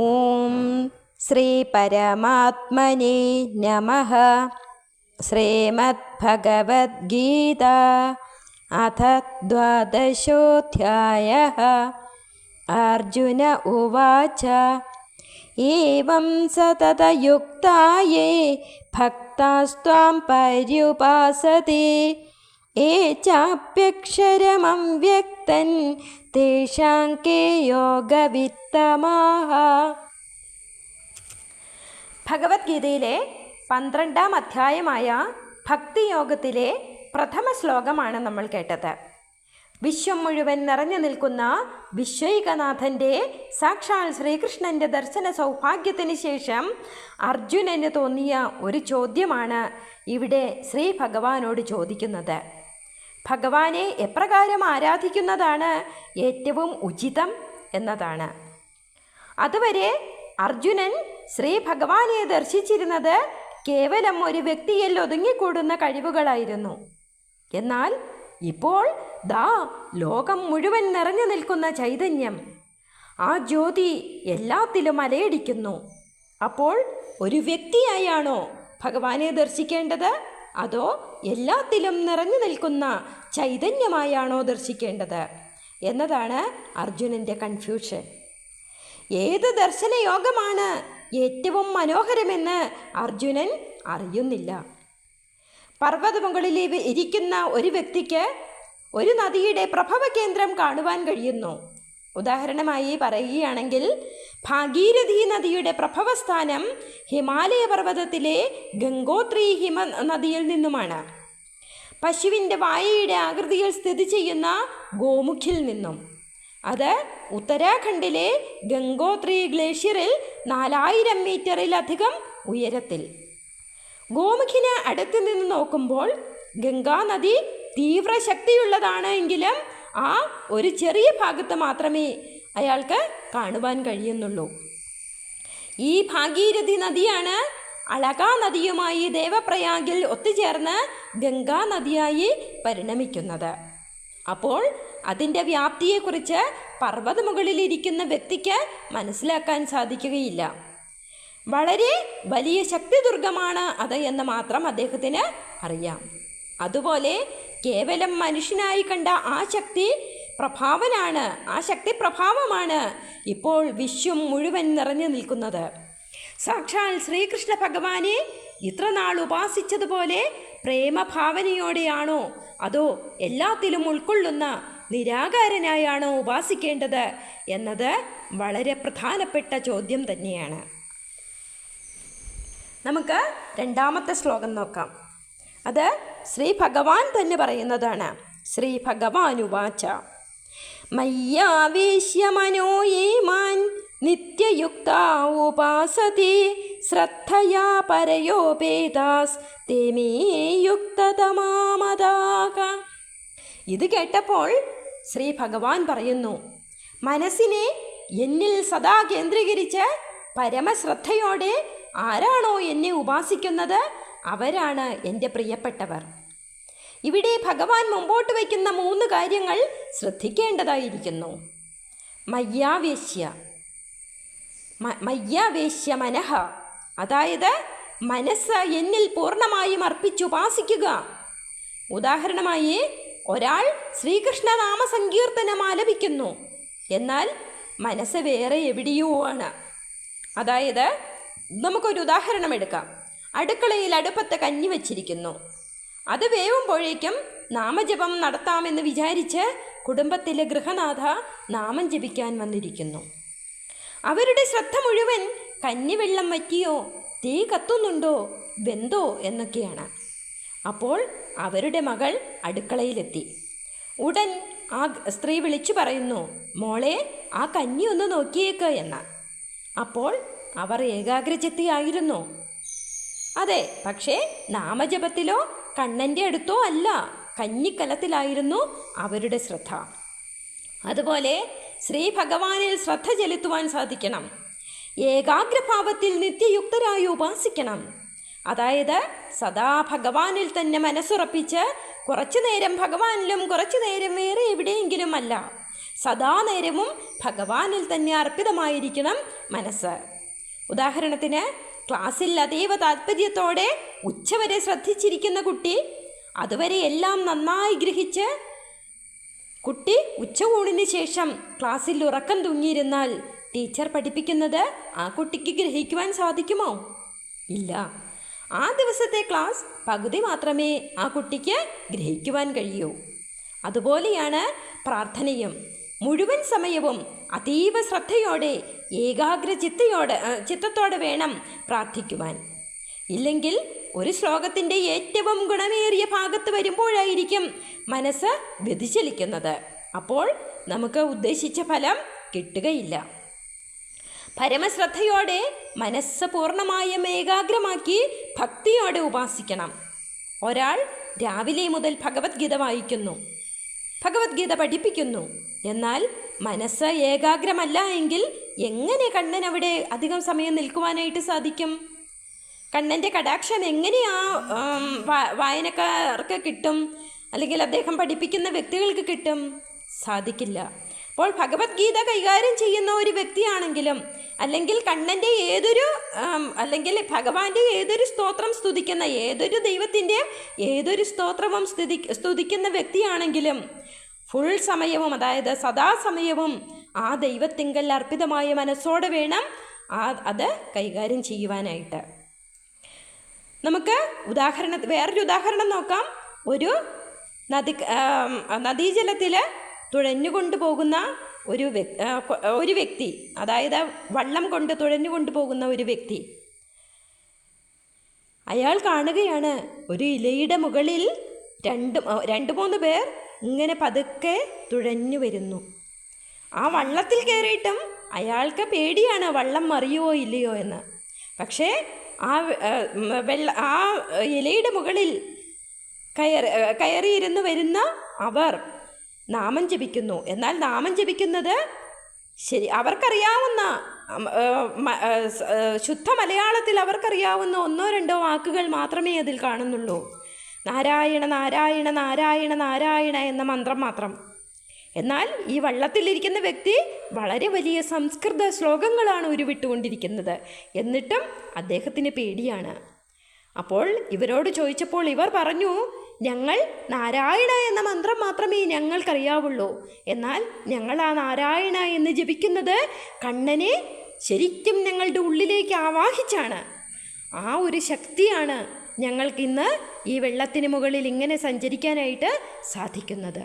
ॐ श्रीपरमात्मने नमः। श्रीमद्भगवद्गीता अथ द्वादशोऽध्यायः। अर्जुन उवाच एवं सततयुक्ताये भक्तास्त्वां पर्युपासते। ഏ ചാപ്യക്ഷരമം വ്യക്തൻ തേഷാം കേ യോഗവിത്തമാഹ. ഭഗവത്ഗീതയിലെ പന്ത്രണ്ടാം അധ്യായമായ ഭക്തിയോഗത്തിലെ പ്രഥമ ശ്ലോകമാണ് നമ്മൾ കേട്ടത്. വിശ്വം മുഴുവൻ നിറഞ്ഞു നിൽക്കുന്ന വിശ്വൈകനാഥന്റെ സാക്ഷാൽ ശ്രീകൃഷ്ണന്റെ ദർശന സൗഭാഗ്യത്തിന് ശേഷം അർജുനന് തോന്നിയ ഒരു ചോദ്യമാണ് ഇവിടെ ശ്രീ ഭഗവാനോട് ചോദിക്കുന്നത്. ഭഗവാനെ എപ്രകാരം ആരാധിക്കുന്നതാണ് ഏറ്റവും ഉചിതം എന്നതാണ്. അതുവരെ അർജുനൻ ശ്രീ ഭഗവാനെ ദർശിച്ചിരുന്നത് കേവലം ഒരു വ്യക്തിയിൽ ഒതുങ്ങിക്കൂടുന്ന കഴിവുകളായിരുന്നു. എന്നാൽ ഇപ്പോൾ ദാ ലോകം മുഴുവൻ നിറഞ്ഞു നിൽക്കുന്ന ചൈതന്യം. ആ ജ്യോതി എല്ലാത്തിലും അലയടിക്കുന്നു. അപ്പോൾ ഒരു വ്യക്തിയായാണോ ഭഗവാനെ ദർശിക്കേണ്ടത്? അതോ എല്ലാത്തിലും നിറഞ്ഞു നിൽക്കുന്ന ചൈതന്യമായാണോ ദർശിക്കേണ്ടത്? എന്നതാണ് അർജുനന്റെ കൺഫ്യൂഷൻ ഏത് ദർശനയോഗമാണ് ഏറ്റവും മനോഹരമെന്ന് അർജുനൻ അറിയുന്നില്ല. പർവത മുകളിലെ ഇരിക്കുന്ന ഒരു വ്യക്തിക്ക് ഒരു നദിയുടെ പ്രഭവ കേന്ദ്രം കാണുവാൻ കഴിയുന്നു. ഉദാഹരണമായി പറയുകയാണെങ്കിൽ ഭാഗീരഥി നദിയുടെ പ്രഭവസ്ഥാനം ഹിമാലയ പർവതത്തിലെ ഗംഗോത്രി ഹിമ നദിയിൽ നിന്നുമാണ്. പശുവിന്റെ വായയുടെ ആകൃതിയിൽ സ്ഥിതി ചെയ്യുന്ന ഗോമുഖിൽ നിന്നും. അത് ഉത്തരാഖണ്ഡിലെ ഗംഗോത്രി ഗ്ലേഷ്യറിൽ നാലായിരം മീറ്ററിലധികം ഉയരത്തിൽ. ഗോമുഖിന് അടുത്ത് നിന്ന് നോക്കുമ്പോൾ ഗംഗാനദി തീവ്ര ശക്തിയുള്ളതാണ് എങ്കിലും ആ ഒരു ചെറിയ ഭാഗത്ത് മാത്രമേ അയാൾക്ക് കാണുവാൻ കഴിയുന്നുള്ളൂ. ഈ ഭാഗീരഥി നദിയാണ് അളകാ നദിയുമായി ദേവപ്രയാഗിൽ ഒത്തുചേർന്ന് ഗംഗാ നദിയായി പരിണമിക്കുന്നത്. അപ്പോൾ അതിന്റെ വ്യാപ്തിയെക്കുറിച്ച് പർവതമുകളിലിരിക്കുന്ന വ്യക്തിക്ക് മനസ്സിലാക്കാൻ സാധിക്കുകയില്ല. വളരെ വലിയ ശക്തിദുർഗമാണ് അത് എന്ന് മാത്രം അദ്ദേഹത്തിന് അറിയാം. അതുപോലെ കേവലം മനുഷ്യനായി കണ്ട ആ ശക്തി പ്രഭാവനാണ്. ആ ശക്തി പ്രഭാവമാണ് ഇപ്പോൾ വിശ്വം മുഴുവൻ നിറഞ്ഞു നിൽക്കുന്നത്. സാക്ഷാൽ ശ്രീകൃഷ്ണ ഭഗവാനെ ഇത്ര നാൾ ഉപാസിച്ചതുപോലെ പ്രേമഭാവനയോടെയാണോ അതോ എല്ലാത്തിലും ഉൾക്കൊള്ളുന്ന നിരാകാരനായാണോ ഉപാസിക്കേണ്ടത് എന്നത് വളരെ പ്രധാനപ്പെട്ട ചോദ്യം തന്നെയാണ്. നമുക്ക് രണ്ടാമത്തെ ശ്ലോകം നോക്കാം. അത് ശ്രീ ഭഗവാൻ തന്നെ പറയുന്നതാണ്. ശ്രീ ഭഗവാനുവാച മയ്യാവേശ്യ മനോയേമാൻ നിത്യയുക്ത ഉപാസതി ശ്രദ്ധയാ പരയോപേദാസ് തേമേ യുക്തതമാമതാക. ഇത് കേട്ടപ്പോൾ ശ്രീ ഭഗവാൻ പറയുന്നു മനസ്സിനെ എന്നിൽ സദാ കേന്ദ്രീകരിച്ച് പരമശ്രദ്ധയോടെ ആരാണോ എന്നെ ഉപാസിക്കുന്നത്? അവരാണ് എന്റെ പ്രിയപ്പെട്ടവർ. ഇവിടെ ഭഗവാൻ മുമ്പോട്ട് വയ്ക്കുന്ന മൂന്ന് കാര്യങ്ങൾ ശ്രദ്ധിക്കേണ്ടതായിരിക്കുന്നു. മയ്യാവേശ്യ. മയ്യാവേശ്യ മനഃ. അതായത് മനസ്സ് എന്നിൽ പൂർണമായും അർപ്പിച്ചുപാസിക്കുക ഉദാഹരണമായി ഒരാൾ ശ്രീകൃഷ്ണ സങ്കീർത്തനം ആലപിക്കുന്നു. എന്നാൽ മനസ്സ് വേറെ എവിടെയോ ആണ്. അതായത് നമുക്കൊരു ഉദാഹരണം എടുക്കാം. അടുക്കളയിൽ അടുപ്പത്ത് കഞ്ഞി വച്ചിരിക്കുന്നു. അത് വേവുമ്പോഴേക്കും നാമജപം നടത്താമെന്ന് വിചാരിച്ച് കുടുംബത്തിലെ ഗൃഹനാഥ നാമം ജപിക്കാൻ വന്നിരിക്കുന്നു. അവരുടെ ശ്രദ്ധ മുഴുവൻ കഞ്ഞിവെള്ളം വറ്റിയോ തീ കത്തുന്നുണ്ടോ വെന്തോ എന്നൊക്കെയാണ്. അപ്പോൾ അവരുടെ മകൾ അടുക്കളയിലെത്തി. ഉടൻ ആ സ്ത്രീ വിളിച്ചു പറയുന്നു മോളെ ആ കഞ്ഞി ഒന്ന് നോക്കിയേക്ക് എന്ന്. അപ്പോൾ അവർ ഏകാഗ്രചിത്തിയായിരുന്നു. അതെ പക്ഷേ നാമജപത്തിലോ കണ്ണന്റെ അടുത്തോ അല്ല കഞ്ഞിക്കലത്തിലായിരുന്നു അവരുടെ ശ്രദ്ധ. അതുപോലെ ശ്രീ ഭഗവാനിൽ ശ്രദ്ധ ചെലുത്തുവാൻ സാധിക്കണം. ഏകാഗ്രഭാവത്തിൽ നിത്യയുക്തരായി ഉപാസിക്കണം. അതായത് സദാ ഭഗവാനിൽ തന്നെ മനസ്സുറപ്പിച്ച് കുറച്ചു നേരം ഭഗവാനിലും കുറച്ചു നേരം വേറെ എവിടെയെങ്കിലും അല്ല സദാ നേരവും ഭഗവാനിൽ തന്നെ അർപ്പിതമായിരിക്കണം മനസ്സ്. ഉദാഹരണത്തിന് ക്ലാസ്സിൽ അതീവ താല്പര്യത്തോടെ ഉച്ചവരെ ശ്രദ്ധിച്ചിരിക്കുന്ന കുട്ടി അതുവരെ എല്ലാം നന്നായി ഗ്രഹിച്ച് കുട്ടി ഉച്ചകൂണിന് ശേഷം ക്ലാസ്സിൽ ഉറക്കം തൂങ്ങിയിരുന്നാൽ ടീച്ചർ പഠിപ്പിക്കുന്നത് ആ കുട്ടിക്ക് ഗ്രഹിക്കുവാൻ സാധിക്കുമോ? ഇല്ല. ആ ദിവസത്തെ ക്ലാസ് പകുതി മാത്രമേ ആ കുട്ടിക്ക് ഗ്രഹിക്കുവാൻ കഴിയൂ. അതുപോലെയാണ് പ്രാർത്ഥനയും. മുഴുവൻ സമയവും അതീവ ശ്രദ്ധയോടെ ഏകാഗ്ര ചിത്തയോട് ചിത്തത്തോടെ വേണം പ്രാർത്ഥിക്കുവാൻ. ഇല്ലെങ്കിൽ ഒരു ശ്ലോകത്തിന്റെ ഏറ്റവും ഗുണമേറിയ ഭാഗത്ത് വരുമ്പോഴായിരിക്കും മനസ്സ് വ്യതിചലിക്കുന്നത്. അപ്പോൾ നമുക്ക് ഉദ്ദേശിച്ച ഫലം കിട്ടുകയില്ല. പരമശ്രദ്ധയോടെ മനസ്സ് പൂർണമായും ഏകാഗ്രമാക്കി ഭക്തിയോടെ ഉപാസിക്കണം. ഒരാൾ രാവിലെ മുതൽ ഭഗവത്ഗീത വായിക്കുന്നു ഭഗവത്ഗീത പഠിപ്പിക്കുന്നു. എന്നാൽ മനസ്സ് ഏകാഗ്രമല്ല എങ്കിൽ എങ്ങനെ കണ്ണൻ അവിടെ അധികം സമയം നിൽക്കുവാനായിട്ട് സാധിക്കും? കണ്ണന്റെ കടാക്ഷം എങ്ങനെ ആ വായനക്കാർക്ക് കിട്ടും? അല്ലെങ്കിൽ അദ്ദേഹം പഠിപ്പിക്കുന്ന വ്യക്തികൾക്ക് കിട്ടും? സാധിക്കില്ല. അപ്പോൾ ഭഗവത്ഗീത കൈകാര്യം ചെയ്യുന്ന ഒരു വ്യക്തിയാണെങ്കിലും അല്ലെങ്കിൽ കണ്ണന്റെ ഏതൊരു അല്ലെങ്കിൽ ഭഗവാന്റെ ഏതൊരു സ്തോത്രം സ്തുതിക്കുന്ന ഏതൊരു ദൈവത്തിന്റെ ഏതൊരു സ്തോത്രവും സ്തുതി സ്തുതിക്കുന്ന വ്യക്തിയാണെങ്കിലും ഫുൾ സമയവും അതായത് സദാസമയവും ആ ദൈവത്തിങ്കൽ അർപ്പിതമായ മനസ്സോടെ വേണം ആ അത് കൈകാര്യം ചെയ്യുവാനായിട്ട്. നമുക്ക് ഉദാഹരണ വേറൊരു ഉദാഹരണം നോക്കാം. ഒരു നദി നദീജലത്തിൽ തുഴഞ്ഞുകൊണ്ട് പോകുന്ന ഒരു ഒരു വ്യക്തി അതായത് വള്ളം കൊണ്ട് തുഴഞ്ഞുകൊണ്ട് പോകുന്ന ഒരു വ്യക്തി. അയാൾ കാണുകയാണ് ഒരു ഇലയുടെ മുകളിൽ രണ്ട് രണ്ട് മൂന്ന് പേർ ഇങ്ങനെ പതുക്കെ തുഴഞ്ഞു വരുന്നു. ആ വള്ളത്തിൽ കയറിയിട്ടും അയാൾക്ക് പേടിയാണ് വള്ളം മറിയുമോ ഇല്ലയോ എന്ന്. പക്ഷേ ആ വെള്ള ആ ഇലയുടെ മുകളിൽ കയറി കയറിയിരുന്ന് വരുന്ന അവർ നാമം ജപിക്കുന്നു. എന്നാൽ നാമം ജപിക്കുന്നത് ശരി അവർക്കറിയാവുന്ന ശുദ്ധ മലയാളത്തിൽ അവർക്കറിയാവുന്ന ഒന്നോ രണ്ടോ വാക്കുകൾ മാത്രമേ അതിൽ കാണുന്നുള്ളൂ. നാരായണ നാരായണ നാരായണ നാരായണ എന്ന മന്ത്രം മാത്രം. എന്നാൽ ഈ വള്ളത്തിലിരിക്കുന്ന വ്യക്തി വളരെ വലിയ സംസ്കൃത ശ്ലോകങ്ങളാണ് ഉരുവിട്ടുകൊണ്ടിരിക്കുന്നത്. എന്നിട്ടും അദ്ദേഹത്തിന് പേടിയാണ്. അപ്പോൾ ഇവരോട് ചോദിച്ചപ്പോൾ ഇവർ പറഞ്ഞു ഞങ്ങൾ നാരായണ എന്ന മന്ത്രം മാത്രമേ ഞങ്ങൾക്കറിയാവുള്ളൂ. എന്നാൽ ഞങ്ങൾ ആ നാരായണ എന്ന് ജപിക്കുന്നത് കണ്ണനെ ശരിക്കും ഞങ്ങളുടെ ഉള്ളിലേക്ക് ആവാഹിച്ചാണ്. ആ ഒരു ശക്തിയാണ് ഞങ്ങൾക്കിന്ന് ഈ വെള്ളത്തിന് മുകളിൽ ഇങ്ങനെ സഞ്ചരിക്കാനായിട്ട് സാധിക്കുന്നത്.